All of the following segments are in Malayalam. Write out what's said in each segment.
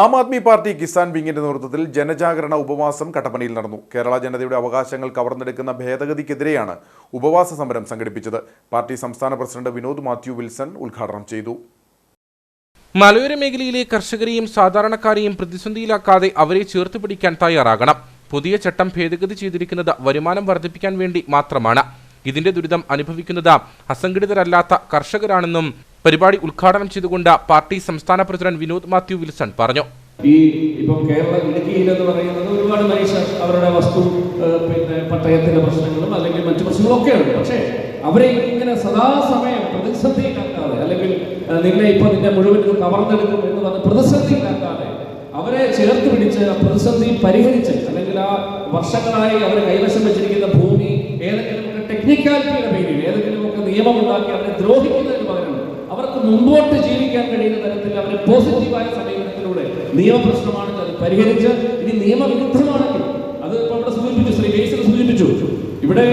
ആം ആദ്മി പാർട്ടി കിസാൻ വിങ്ങിന്റെ നേതൃത്വത്തിൽ ജനജാഗരണ ഉപവാസം കട്ടപ്പനയിൽ നടന്നു. കേരള ജനതയുടെ അവകാശങ്ങൾ കവർന്നെടുക്കുന്ന ഭേദഗതിക്കെതിരെയാണ് ഉപവാസ സമരം സംഘടിപ്പിച്ചത്. പാർട്ടി സംസ്ഥാന പ്രസിഡന്റ് വിനോദ് മാത്യു വിൽസൺ ഉദ്ഘാടനം ചെയ്തു. മലയോര മേഖലയിലെ കർഷകരെയും സാധാരണക്കാരെയും പ്രതിസന്ധിയിലാക്കാതെ അവരെ ചേർത്ത് പിടിക്കാൻ തയ്യാറാകണം. പുതിയ ചട്ടം ഭേദഗതി ചെയ്തിരിക്കുന്നത് വരുമാനം വർദ്ധിപ്പിക്കാൻ വേണ്ടി മാത്രമാണ്. ഇതിന്റെ ദുരിതം അനുഭവിക്കുന്നത് അസംഘടിതരല്ലാത്ത കർഷകരാണെന്നും പരിപാടി ഉദ്ഘാടനം ചെയ്തുകൊണ്ട് പാർട്ടി സംസ്ഥാന പ്രസിഡന്റ് വിനോദ് മാത്യു വിൽസൺ പറഞ്ഞു. ഈ ഇപ്പം കേരള ഇടുക്കിയിൽ എന്ന് പറയുന്നത് ഒരുപാട് മനുഷ്യർ അവരുടെ വസ്തു പിന്നെ പട്ടയത്തിന്റെ പ്രശ്നങ്ങളും അല്ലെങ്കിൽ മറ്റു പ്രശ്നങ്ങളും ഒക്കെ ഉണ്ട്. പക്ഷേ അവരെ ഇങ്ങനെ സദാസമയം പ്രതിസന്ധിയിലാക്കാതെ അല്ലെങ്കിൽ നിങ്ങളെ നിന്നെ ഇപ്പൊ നിന്റെ മുഴുവൻ കവർന്നെടുക്കും എന്ന് പറഞ്ഞ് പ്രതിസന്ധിയിലാക്കാതെ അവരെ ചേർത്ത് പിടിച്ച് ആ പ്രതിസന്ധി പരിഹരിച്ച് അല്ലെങ്കിൽ ആ വർഷങ്ങളായി അവർ കൈവശം വെച്ചിരിക്കുന്ന ഭൂമി ഏതെങ്കിലും ടെക്നിക്കാലിറ്റിയുടെ പേരിൽ ഏതെങ്കിലും ഒക്കെ നിയമമുണ്ടാക്കി അവരെ ദ്രോഹിക്കുന്നതിന് മുമ്പോട്ട് ജീവിക്കാൻ കഴിയുന്ന തരത്തിൽ അവരെ പോസിറ്റീവായ സമീപനത്തിലൂടെ നിയമപ്രശ്നമാണെങ്കിൽ അത് പരിഹരിച്ച് ഇനി നിയമവിരുദ്ധമാണെങ്കിൽ അത് ഇപ്പോൾ ഇവിടെ സൂചിപ്പിച്ചു ശ്രീ കേസിൽ സൂചിപ്പിച്ചു. ഇവിടെ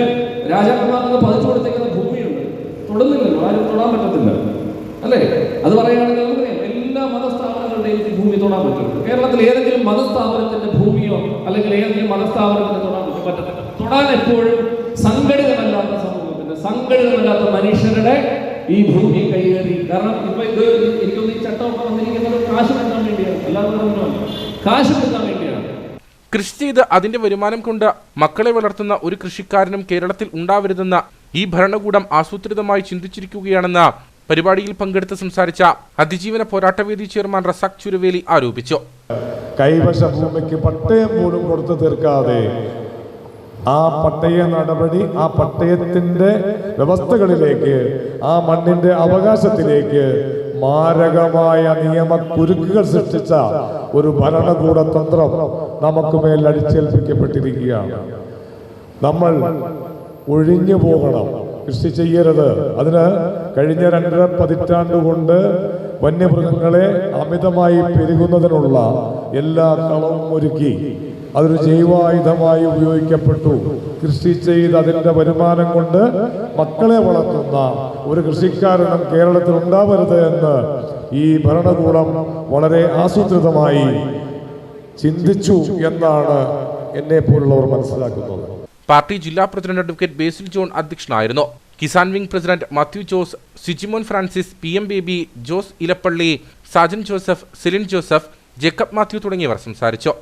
രാജാക്കന്മാർക്ക് പതിച്ചു കൊടുത്തേക്കുന്ന ഭൂമിയുണ്ട്. തൊടുന്നില്ലല്ലോ ആരും തൊടാൻ പറ്റത്തില്ല. അല്ലേ? അത് പറയുകയാണെങ്കിൽ എല്ലാ മതസ്ഥാപനങ്ങളുടെയും ഭൂമി തൊടാൻ പറ്റും. കേരളത്തിൽ ഏതെങ്കിലും മതസ്ഥാപനത്തിന്റെ ഭൂമിയോ അല്ലെങ്കിൽ ഏതെങ്കിലും മതസ്ഥാപനത്തിന് തൊടാൻ പറ്റും പറ്റത്തില്ല. തൊടാൻ എപ്പോഴും സംഘടിതമല്ലാത്ത സമൂഹത്തിന്റെ സംഘടിതമല്ലാത്ത മനുഷ്യരുടെ ഈ ഭൂമി കൈയേറി. കാരണം ഇപ്പൊ ഇത് എനിക്കൊന്ന് ഈ ചട്ടമൊക്കെ വന്നിരിക്കുന്നത് കാശ് കിട്ടാൻ വേണ്ടിയാണ്. അല്ലാതെ ഒന്നുമല്ല. കാശ് കിട്ടാൻ വേണ്ടിയാണ്. കൃഷി ചെയ്ത് അതിന്റെ വരുമാനം കൊണ്ട് മക്കളെ വളർത്തുന്ന ഒരു കൃഷിക്കാരനും കേരളത്തിൽ ഉണ്ടാവരുതെന്ന് ഈ ഭരണകൂടം ആസൂത്രിതമായി ചിന്തിച്ചിരിക്കുകയാണെന്ന് പരിപാടിയിൽ പങ്കെടുത്ത് സംസാരിച്ച അതിജീവന പോരാട്ടവേദി ചെയർമാൻ റസാഖ് ചുരുവേലി ആരോപിച്ചു. കൈവശ ഭൂമിക്ക് പട്ടയം പോലും കൊടുത്തു തീർക്കാതെ ആ പട്ടയ നടപടി ആ പട്ടയത്തിന്റെ വ്യവസ്ഥകളിലേക്ക് ആ മണ്ണിന്റെ അവകാശത്തിലേക്ക് മാരകമായ നിയമ കുരുക്കുകൾ സൃഷ്ടിച്ച ഒരു ഭരണകൂട തന്ത്രം നമുക്ക് മേൽ അടിച്ചേൽപ്പിക്കപ്പെട്ടിരിക്കുകയാണ്. നമ്മൾ ഒഴിഞ്ഞു പോകണം. കൃഷി ചെയ്യരുത്. അതിന് കഴിഞ്ഞ രണ്ടര പതിറ്റാണ്ട് കൊണ്ട് വന്യമൃഗങ്ങളെ അമിതമായി പെരുകുന്നതിനുള്ള എല്ലാ കളവും ഒരുക്കി. അതൊരു ജൈവായുധമായി ഉപയോഗിക്കപ്പെട്ടു. കൃഷി ചെയ്ത് അതിന്റെ വരുമാനം കൊണ്ട് മക്കളെ വളർത്തുന്ന ഒരു കൃഷിക്കാരനും കേരളത്തിൽ ഉണ്ടാവരുത് എന്ന് ഈ ഭരണകൂടം വളരെ ആസൂത്രിതമായി ചിന്തിച്ചു എന്നാണ് എന്നെ പോലുള്ളവർ മനസ്സിലാക്കുന്നത്. പാർട്ടി ജില്ലാ പ്രസിഡന്റ് അഡ്വക്കേറ്റ് ബേസിൽ ജോൺ അധ്യക്ഷനായിരുന്നു. Kisan wing president Mathew Jose Sijimon Francis P M Baby Jose Elappally Sajan Joseph Silin Joseph Jacob Mathew തുടങ്ങിയവർ സംസാരിച്ചു.